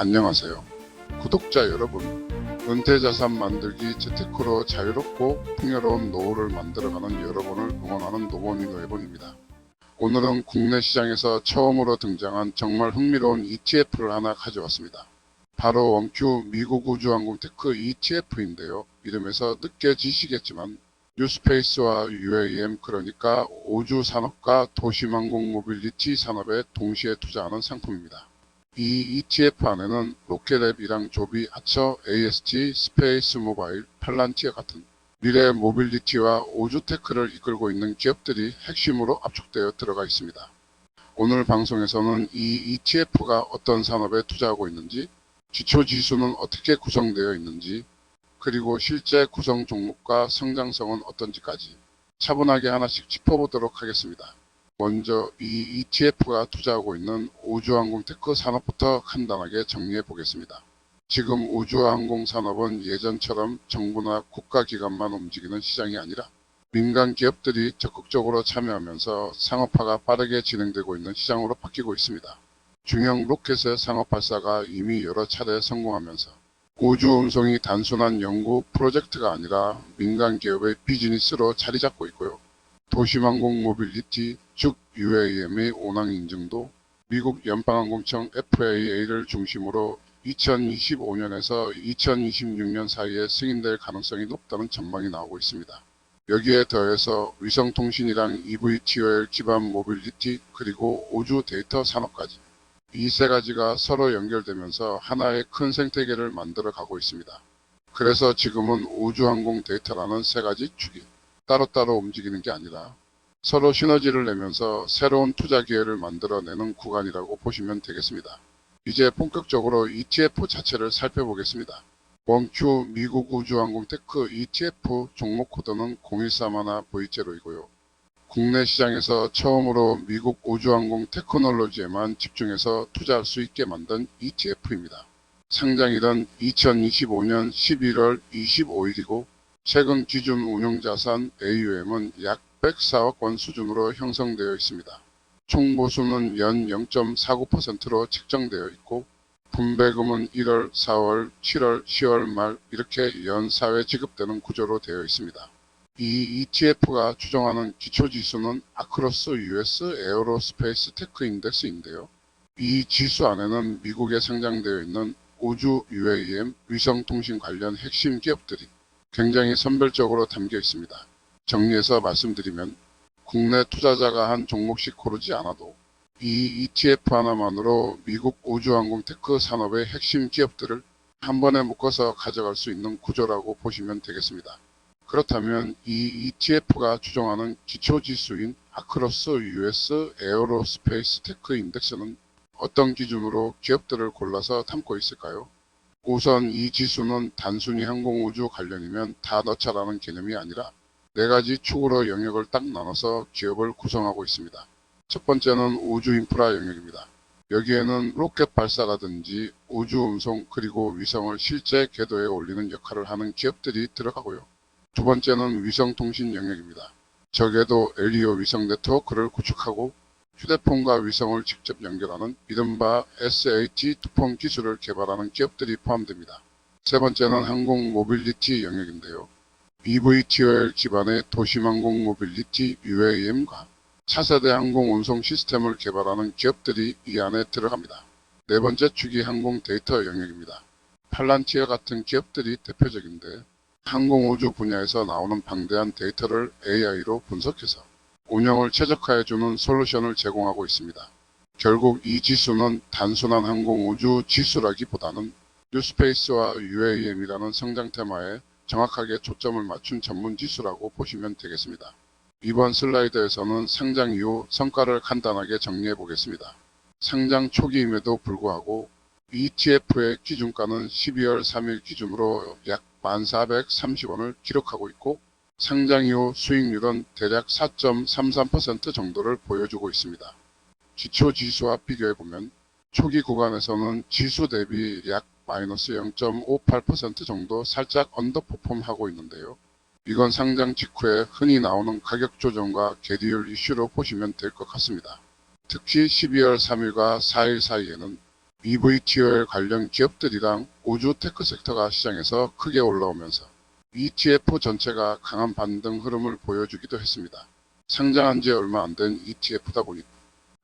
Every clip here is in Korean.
안녕하세요. 구독자 여러분, 은퇴자산 만들기 재테크로 자유롭고 풍요로운 노후를 만들어가는 여러분을 응원하는 노원이 노예본입니다. 오늘은 국내 시장에서 처음으로 등장한 정말 흥미로운 ETF를 하나 가져왔습니다. 바로 원큐 미국 우주항공 테크 ETF인데요. 이름에서 느껴지시겠지만 뉴스페이스와 UAM 그러니까 우주 산업과 도시망공 모빌리티 산업에 동시에 투자하는 상품입니다. 이 ETF 안에는 로켓앱이랑 조비 하처 AST, 스페이스 모바일, 팔란티아 같은 미래 모빌리티와 우주테크를 이끌고 있는 기업들이 핵심으로 압축되어 들어가 있습니다. 오늘 방송에서는 이 ETF가 어떤 산업에 투자하고 있는지, 기초 지수는 어떻게 구성되어 있는지, 그리고 실제 구성 종목과 성장성은 어떤지까지 차분하게 하나씩 짚어보도록 하겠습니다. 먼저 이 ETF가 투자하고 있는 우주항공 테크 산업부터 간단하게 정리해 보겠습니다. 지금 우주항공 산업은 예전처럼 정부나 국가기관만 움직이는 시장이 아니라 민간 기업들이 적극적으로 참여하면서 상업화가 빠르게 진행되고 있는 시장으로 바뀌고 있습니다. 중형 로켓의 상업 발사가 이미 여러 차례 성공하면서 우주 운송이 단순한 연구 프로젝트가 아니라 민간 기업의 비즈니스로 자리 잡고 있고요. 도시망공 모빌리티, 즉 UAM의 운항 인증도 미국 연방항공청 FAA를 중심으로 2025년에서 2026년 사이에 승인될 가능성이 높다는 전망이 나오고 있습니다. 여기에 더해서 위성통신이랑 EVTOL 기반 모빌리티 그리고 우주 데이터 산업까지 이 세 가지가 서로 연결되면서 하나의 큰 생태계를 만들어 가고 있습니다. 그래서 지금은 우주항공 데이터라는 세 가지 축이 따로따로 움직이는 게 아니라 서로 시너지를 내면서 새로운 투자 기회를 만들어내는 구간이라고 보시면 되겠습니다. 이제 본격적으로 ETF 자체를 살펴보겠습니다. 원큐 미국 우주항공 테크 ETF 종목 코드는 0131V제로이고요. 국내 시장에서 처음으로 미국 우주항공 테크놀로지에만 집중해서 투자할 수 있게 만든 ETF입니다. 상장일은 2025년 11월 25일이고 최근 기준 운용자산 AUM은 약 104억 원 수준으로 형성되어 있습니다. 총 보수는 연 0.49%로 책정되어 있고 분배금은 1월, 4월, 7월, 10월 말 이렇게 연 4회 지급되는 구조로 되어 있습니다. 이 ETF가 추정하는 기초지수는 아크로스 US 에어로스페이스 테크 인덱스인데요. 이 지수 안에는 미국에 상장되어 있는 우주 UAM 위성통신 관련 핵심 기업들이 굉장히 선별적으로 담겨 있습니다. 정리해서 말씀드리면 국내 투자자가 한 종목씩 고르지 않아도 이 ETF 하나만으로 미국 우주항공 테크 산업의 핵심 기업들을 한 번에 묶어서 가져갈 수 있는 구조라고 보시면 되겠습니다. 그렇다면 이 ETF가 추정하는 기초지수인 아크로스 US 에어로스페이스 테크 인덱스는 어떤 기준으로 기업들을 골라서 담고 있을까요? 우선 이 지수는 단순히 항공우주 관련이면 다 넣자라는 개념이 아니라 네 가지 축으로 영역을 딱 나눠서 기업을 구성하고 있습니다. 첫 번째는 우주 인프라 영역입니다. 여기에는 로켓 발사라든지 우주 운송 그리고 위성을 실제 궤도에 올리는 역할을 하는 기업들이 들어가고요. 두 번째는 위성 통신 영역입니다. 적에도 LEO 위성 네트워크를 구축하고 휴대폰과 위성을 직접 연결하는 이른바 SAT 투폰 기술을 개발하는 기업들이 포함됩니다. 세 번째는 항공 모빌리티 영역인데요. EVTOL 기반의 도시망공 모빌리티 UAM과 차세대 항공 운송 시스템을 개발하는 기업들이 이 안에 들어갑니다. 네 번째 축이 항공 데이터 영역입니다. 팔란티아 같은 기업들이 대표적인데 항공우주 분야에서 나오는 방대한 데이터를 AI로 분석해서 운영을 최적화해주는 솔루션을 제공하고 있습니다. 결국 이 지수는 단순한 항공우주 지수라기보다는 뉴스페이스와 UAM이라는 성장 테마에 정확하게 초점을 맞춘 전문 지수라고 보시면 되겠습니다. 이번 슬라이드에서는 상장 이후 성과를 간단하게 정리해 보겠습니다. 상장 초기임에도 불구하고 ETF의 기준가는 12월 3일 기준으로 약 1,430원을 기록하고 있고 상장 이후 수익률은 대략 4.33% 정도를 보여주고 있습니다. 기초 지수와 비교해 보면 초기 구간에서는 지수 대비 약 마이너스 0.58% 정도 살짝 언더퍼폼 하고 있는데요. 이건 상장 직후에 흔히 나오는 가격 조정과 개리율 이슈로 보시면 될 것 같습니다. 특히 12월 3일과 4일 사이에는 EVTOL 관련 기업들이랑 우주 테크 섹터가 시장에서 크게 올라오면서 ETF 전체가 강한 반등 흐름을 보여주기도 했습니다. 상장한 지 얼마 안 된 ETF다 보니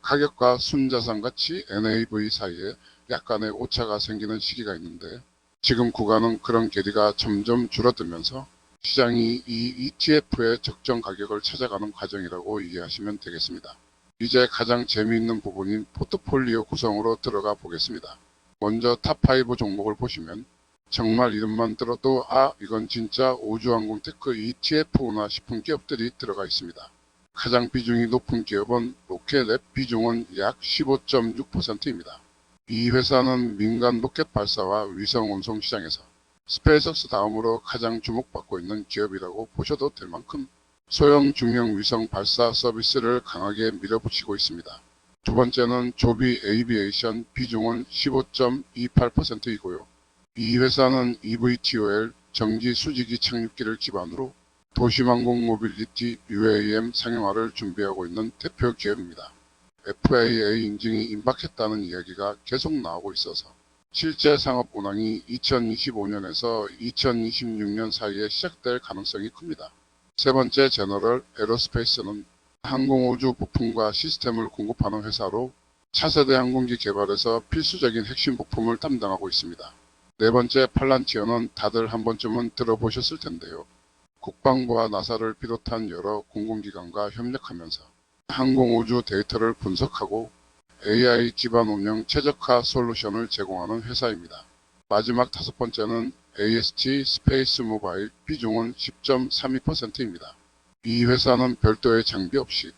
가격과 순자산 가치 NAV 사이에 약간의 오차가 생기는 시기가 있는데 지금 구간은 그런 괴리가 점점 줄어들면서 시장이 이 ETF의 적정 가격을 찾아가는 과정이라고 이해하시면 되겠습니다. 이제 가장 재미있는 부분인 포트폴리오 구성으로 들어가 보겠습니다. 먼저 탑5 종목을 보시면 정말 이름만 들어도 아 이건 진짜 우주항공 테크 ETF구나 싶은 기업들이 들어가 있습니다. 가장 비중이 높은 기업은 로켓랩 비중은 약 15.6%입니다. 이 회사는 민간 로켓 발사와 위성 운송 시장에서 스페이스X 다음으로 가장 주목받고 있는 기업이라고 보셔도 될 만큼 소형 중형 위성 발사 서비스를 강하게 밀어붙이고 있습니다. 두 번째는 조비 에이비에이션 비중은 15.28%이고요. 이 회사는 EVTOL 정지 수직이 착륙기를 기반으로 도시망공 모빌리티 UAM 상용화를 준비하고 있는 대표 기업입니다. FAA 인증이 임박했다는 이야기가 계속 나오고 있어서 실제 상업 운항이 2025년에서 2026년 사이에 시작될 가능성이 큽니다. 세 번째 제너럴 에로스페이스는 항공우주 부품과 시스템을 공급하는 회사로 차세대 항공기 개발에서 필수적인 핵심 부품을 담당하고 있습니다. 네 번째 팔란티어는 다들 한 번쯤은 들어보셨을 텐데요. 국방부와 나사를 비롯한 여러 공공기관과 협력하면서 항공우주 데이터를 분석하고 AI 기반 운영 최적화 솔루션을 제공하는 회사입니다. 마지막 다섯 번째는 AST 스페이스 모바일 비중은 10.32%입니다. 이 회사는 별도의 장비 없이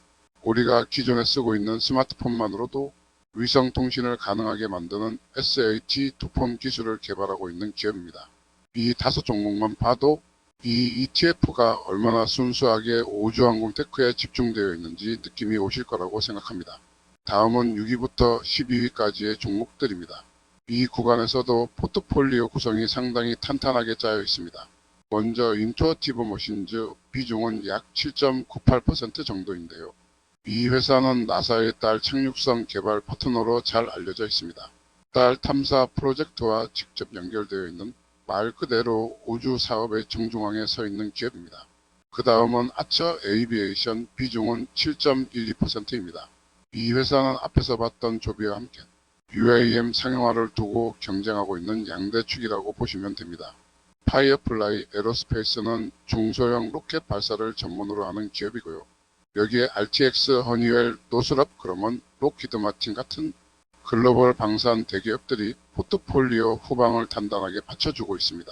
우리가 기존에 쓰고 있는 스마트폰만으로도 위성 통신을 가능하게 만드는 SAT 투폰 기술을 개발하고 있는 기업입니다. 이 다섯 종목만 봐도 이 ETF가 얼마나 순수하게 우주항공 테크에 집중되어 있는지 느낌이 오실 거라고 생각합니다. 다음은 6위부터 12위까지의 종목들입니다. 이 구간에서도 포트폴리오 구성이 상당히 탄탄하게 짜여 있습니다. 먼저 인투어티브 머신즈 비중은 약 7.98% 정도인데요. 이 회사는 나사의 딸 착륙선 개발 파트너로 잘 알려져 있습니다. 딸 탐사 프로젝트와 직접 연결되어 있는 말 그대로 우주 사업의 정중앙에 서 있는 기업입니다. 그 다음은 아처 에이비에이션 비중은 7.12%입니다. 이 회사는 앞에서 봤던 조비와 함께 UAM 상용화를 두고 경쟁하고 있는 양대 축이라고 보시면 됩니다. 파이어플라이 에로스페이스는 중소형 로켓 발사를 전문으로 하는 기업이고요. 여기에 RTX, 허니웰, 노스럽, 그러면 로키드 마틴 같은 글로벌 방산 대기업들이 포트폴리오 후방을 단단하게 받쳐주고 있습니다.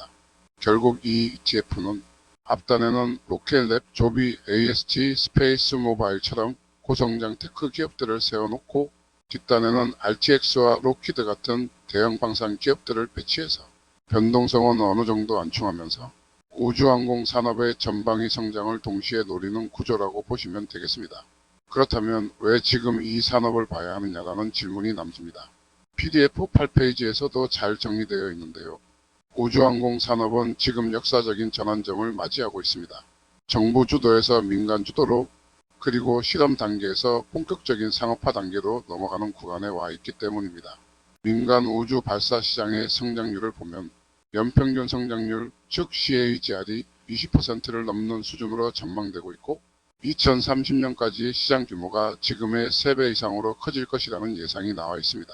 결국 이 ETF는 앞단에는 로켓랩, 조비, AST, 스페이스 모바일처럼 고성장 테크 기업들을 세워놓고 뒷단에는 RTX와 로키드 같은 대형 방산 기업들을 배치해서 변동성은 어느 정도 안충하면서 우주항공 산업의 전방위 성장을 동시에 노리는 구조라고 보시면 되겠습니다. 그렇다면 왜 지금 이 산업을 봐야 하느냐라는 질문이 남습니다. PDF 8페이지에서도 잘 정리되어 있는데요. 우주항공 산업은 지금 역사적인 전환점을 맞이하고 있습니다. 정부 주도에서 민간 주도로 그리고 실험 단계에서 본격적인 상업화 단계로 넘어가는 구간에 와 있기 때문입니다. 민간 우주 발사 시장의 성장률을 보면 연평균 성장률 즉 CAGR이 20%를 넘는 수준으로 전망되고 있고 2030년까지 시장 규모가 지금의 3배 이상으로 커질 것이라는 예상이 나와 있습니다.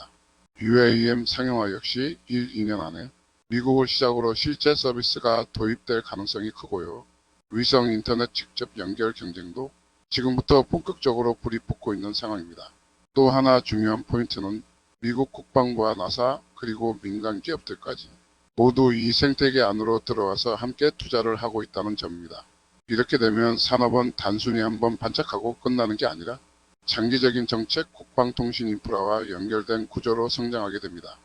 UAM 상용화 역시 1, 2년 안에 미국을 시작으로 실제 서비스가 도입될 가능성이 크고요. 위성 인터넷 직접 연결 경쟁도 지금부터 본격적으로 불이 붙고 있는 상황입니다. 또 하나 중요한 포인트는 미국 국방부와 나사 그리고 민간 기업들까지 모두 이 생태계 안으로 들어와서 함께 투자를 하고 있다는 점입니다. 이렇게 되면 산업은 단순히 한번 반짝하고 끝나는 게 아니라 장기적인 정책 국방통신 인프라와 연결된 구조로 성장하게 됩니다.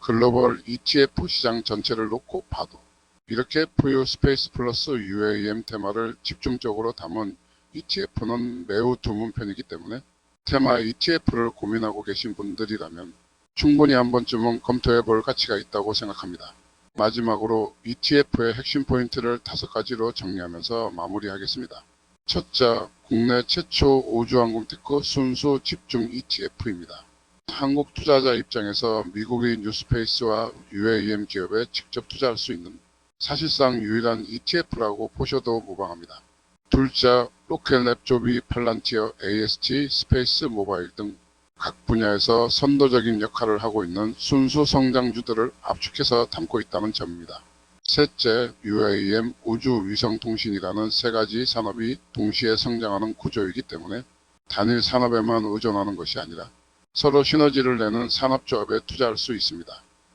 글로벌 ETF 시장 전체를 놓고 봐도 이렇게 포유 스페이스 플러스 UAM 테마를 집중적으로 담은 ETF는 매우 드문 편이기 때문에 테마 ETF를 고민하고 계신 분들이라면 충분히 한 번쯤은 검토해 볼 가치가 있다고 생각합니다. 마지막으로 ETF의 핵심 포인트를 다섯 가지로 정리하면서 마무리하겠습니다. 첫째, 국내 최초 우주항공 테크 순수 집중 ETF입니다. 한국 투자자 입장에서 미국의 뉴스페이스와 UAM 기업에 직접 투자할 수 있는 사실상 유일한 ETF라고 보셔도 무방합니다. 둘째, 로켓랩 조비, 팔란티어, AST, 스페이스 모바일 등 각 분야에서 선도적인 역할을 하고 있는 순수 성장주들을 압축해서 담고 있다는 점입니다. 셋째, UAM 우주위성통신이라는 세 가지 산업이 동시에 성장하는 구조이기 때문에 단일 산업에만 의존하는 것이 아니라 서로 시너지를 내는 산업조합에 투자할 수 있습니다.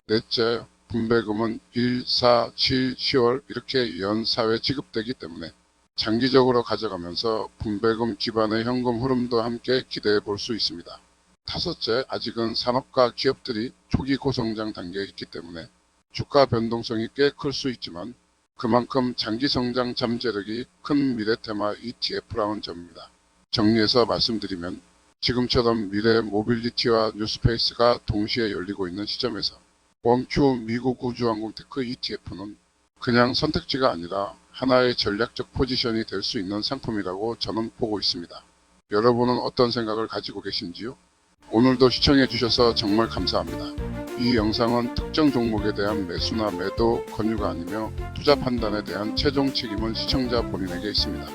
넷째, 분배금은 1, 4, 7, 10월 이렇게 연사회 지급되기 때문에 장기적으로 가져가면서 분배금 기반의 현금 흐름도 함께 기대해 볼 수 있습니다. 다섯째, 아직은 산업과 기업들이 초기 고성장 단계에 있기 때문에 주가 변동성이 꽤 클 수 있지만 그만큼 장기 성장 잠재력이 큰 미래 테마 ETF라는 점입니다. 정리해서 말씀드리면 지금처럼 미래 모빌리티와 뉴스페이스가 동시에 열리고 있는 시점에서 원큐 미국 우주항공 테크 ETF는 그냥 선택지가 아니라 하나의 전략적 포지션이 될 수 있는 상품이라고 저는 보고 있습니다. 여러분은 어떤 생각을 가지고 계신지요? 오늘도 시청해 주셔서 정말 감사합니다. 이 영상은 특정 종목에 대한 매수나 매도 권유가 아니며 투자 판단에 대한 최종 책임은 시청자 본인에게 있습니다.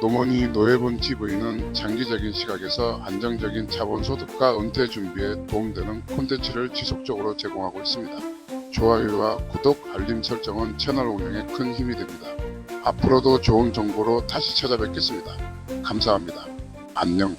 노머니 노예분 TV는 장기적인 시각에서 안정적인 자본 소득과 은퇴 준비에 도움되는 콘텐츠를 지속적으로 제공하고 있습니다. 좋아요와 구독, 알림 설정은 채널 운영에 큰 힘이 됩니다. 앞으로도 좋은 정보로 다시 찾아뵙겠습니다. 감사합니다. 안녕.